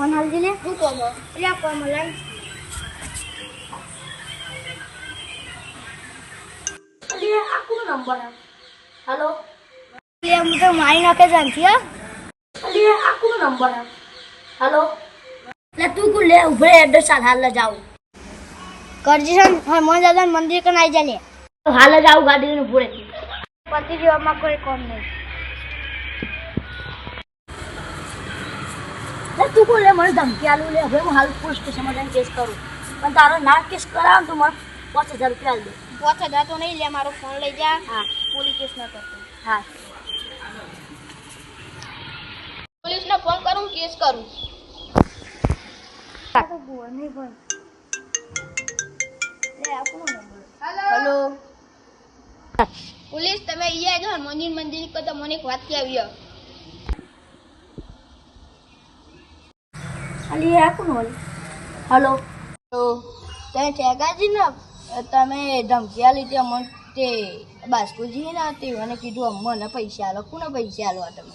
Phone હાલજી ને હું કોમો એટલે કોમ લાઈ અરે આ કોનો નંબર હેલો? એટલે હું તો મારી નાખે જાણતી હા. અરે આ કોનો નંબર હેલો? એટલે તું કુ લે ઉભરે એડ્રેસ હાલ હાલ જ આવું કરજી છે ને હનુમાન દાદા મંદિર કન આવી જા લે હાલ જ આવું ગાડી લઈને ઉભું રહેતી પતિ જેવામાં કોઈ કોમ નહીં. એટલે તું કોણ લે મને ધમકી આલું લે હવે હું હાલ પોલીસ સ્ટેશનમાં જઈને કેસ કરું પણ તારો ના કેસ કરાવ તો મને પાંચ હજાર રૂપિયા આલ દે પોતે જતો નહીં લે મારો ફોન લઈ જા હા પોલીસ કેસ ના કરતો હા પોલીસને ફોન કરું કેસ કરું હેલો પોલીસ તમે અહીંયા જો મંદિર મંદિર કહો તો મને એક વાત કે આ કોણ હલો. તો તમે ઠેકાજી ને તમે ધમકી આલી તે અમને તે બાસ્કુજી ને હતી મને કીધું મને પૈસા આલો કોને પૈસા આલો તમે.